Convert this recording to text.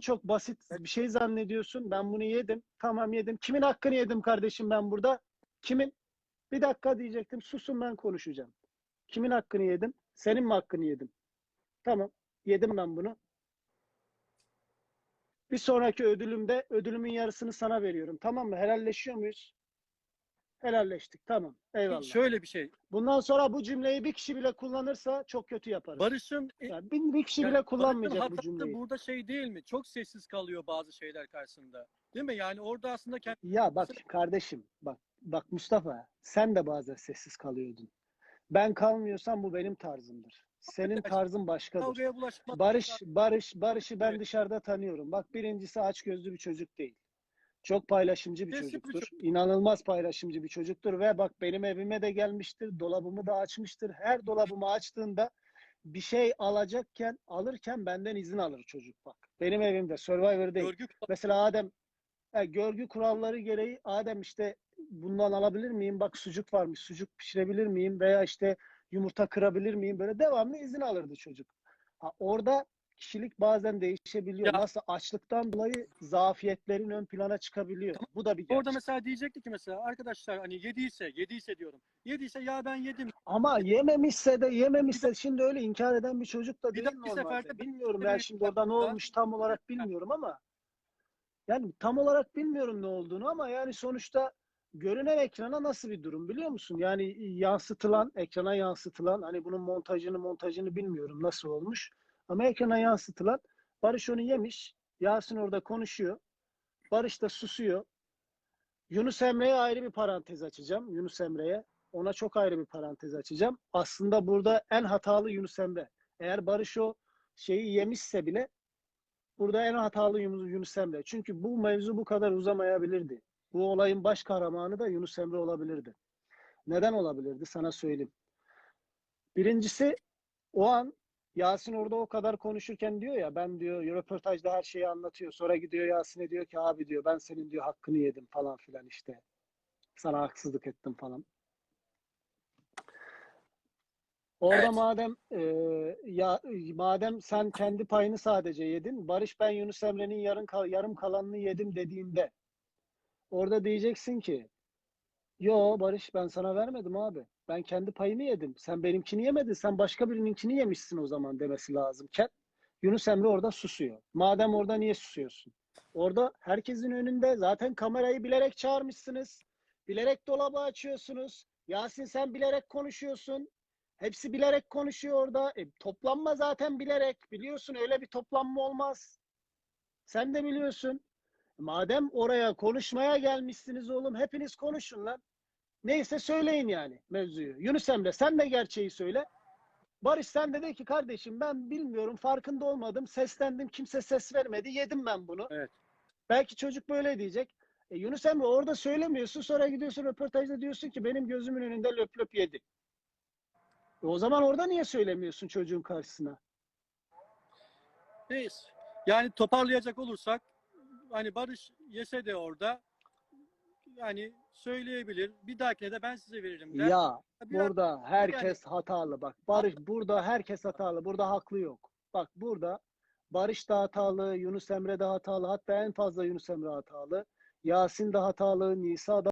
çok basit bir şey zannediyorsun. Ben bunu yedim. Tamam yedim. Kimin hakkını yedim kardeşim ben burada? Kimin? Bir dakika diyecektim. Susun ben konuşacağım. Kimin hakkını yedim? Senin mi hakkını yedim? Tamam. Yedim ben bunu. Bir sonraki ödülümde ödülümün yarısını sana veriyorum. Tamam mı? Helalleşiyor muyuz? Helalleştik. Tamam. Eyvallah. Şöyle bir şey. Bundan sonra bu cümleyi bir kişi bile kullanırsa çok kötü yaparız. Barış'ın e, Yani bir, bir kişi yani bile kullanmayacak bu cümleyi. burada şey değil mi? Çok sessiz kalıyor bazı şeyler karşısında. Değil mi? Yani orada aslında kendi Ya bak kardeşim bak bak Mustafa sen de bazen sessiz kalıyordun. Ben kalmıyorsam bu benim tarzımdır. Senin tarzın başkadır. Barış Barış Barış'ı ben Evet. dışarıda tanıyorum. Bak birincisi aç gözlü bir çocuk değil. Çok paylaşımcı bir Eski bir çocuktur. İnanılmaz paylaşımcı bir çocuktur ve bak benim evime de gelmiştir. Dolabımı da açmıştır. Her dolabımı açtığında bir şey alacakken alırken benden izin alır çocuk bak. Benim evimde Survivor değil. Görgü Mesela Adem e, görgü kuralları gereği Adem işte bundan alabilir miyim? Bak sucuk varmış. Sucuk pişirebilir miyim? Veya işte yumurta kırabilir miyim? Böyle devamlı izin alırdı çocuk. Ha, orada kişilik bazen değişebiliyor. Ya- Nasıl açlıktan dolayı zafiyetlerin ön plana çıkabiliyor. Bu da bir gerçek. Orada mesela diyecekti ki mesela arkadaşlar hani yediyse, yediyse diyorum. Yediyse ya ben yedim. Ama yememişse de yememişse şimdi öyle inkar eden bir çocuk da Bir değil normalde. seferde Bilmiyorum ben şimdi orada ne olmuş tam olarak bilmiyorum ama yani tam olarak bilmiyorum ne olduğunu ama yani sonuçta görünen ekrana nasıl bir durum biliyor musun? Yani yansıtılan, ekrana yansıtılan hani bunun montajını montajını bilmiyorum nasıl olmuş. Ama ekrana yansıtılan Barış onu yemiş. Yasin orada konuşuyor. Barış da susuyor. Yunus Emre'ye ayrı bir parantez açacağım. Yunus Emre'ye. Ona çok ayrı bir parantez açacağım. Aslında burada en hatalı Yunus Emre. Eğer Barış o şeyi yemişse bile burada en hatalı Yunus, Emre. Çünkü bu mevzu bu kadar uzamayabilirdi. Bu olayın baş kahramanı da Yunus Emre olabilirdi. Neden olabilirdi? Sana söyleyeyim. Birincisi o an Yasin orada o kadar konuşurken diyor ya ben diyor röportajda her şeyi anlatıyor. Sonra gidiyor Yasin'e diyor ki abi diyor ben senin diyor hakkını yedim falan filan işte. Sana haksızlık ettim falan. Orada Evet. madem e, ya madem sen kendi payını sadece yedin, Barış ben Yunus Emre'nin yarım kal yarım kalanını yedim dediğinde orada diyeceksin ki Yo Barış ben sana vermedim abi. Ben kendi payımı yedim. Sen benimkini yemedin. Sen başka birininkini yemişsin o zaman demesi lazımken Yunus Emre orada susuyor. Madem orada niye susuyorsun? Orada herkesin önünde zaten kamerayı bilerek çağırmışsınız. Bilerek dolabı açıyorsunuz. Yasin sen bilerek konuşuyorsun. Hepsi bilerek konuşuyor orada. E, toplanma zaten bilerek. Biliyorsun öyle bir toplanma olmaz. Sen de biliyorsun. Madem oraya konuşmaya gelmişsiniz oğlum hepiniz konuşun lan. Neyse söyleyin yani mevzuyu. Yunus Emre sen de gerçeği söyle. Barış sen de de ki kardeşim ben bilmiyorum farkında olmadım seslendim kimse ses vermedi yedim ben bunu. Evet. Belki çocuk böyle diyecek. E, Yunus Emre orada söylemiyorsun sonra gidiyorsun röportajda diyorsun ki benim gözümün önünde löp löp yedi. E, o zaman orada niye söylemiyorsun çocuğun karşısına? Neyse. Yani toparlayacak olursak hani Barış yese de orada yani söyleyebilir. Bir dahakine de ben size veririm der. Ya Biraz- burada herkes hatalı bak. Barış burada herkes hatalı. Burada haklı yok. Bak burada Barış da hatalı, Yunus Emre de hatalı. Hatta en fazla Yunus Emre hatalı. Yasin de hatalı, Nisa da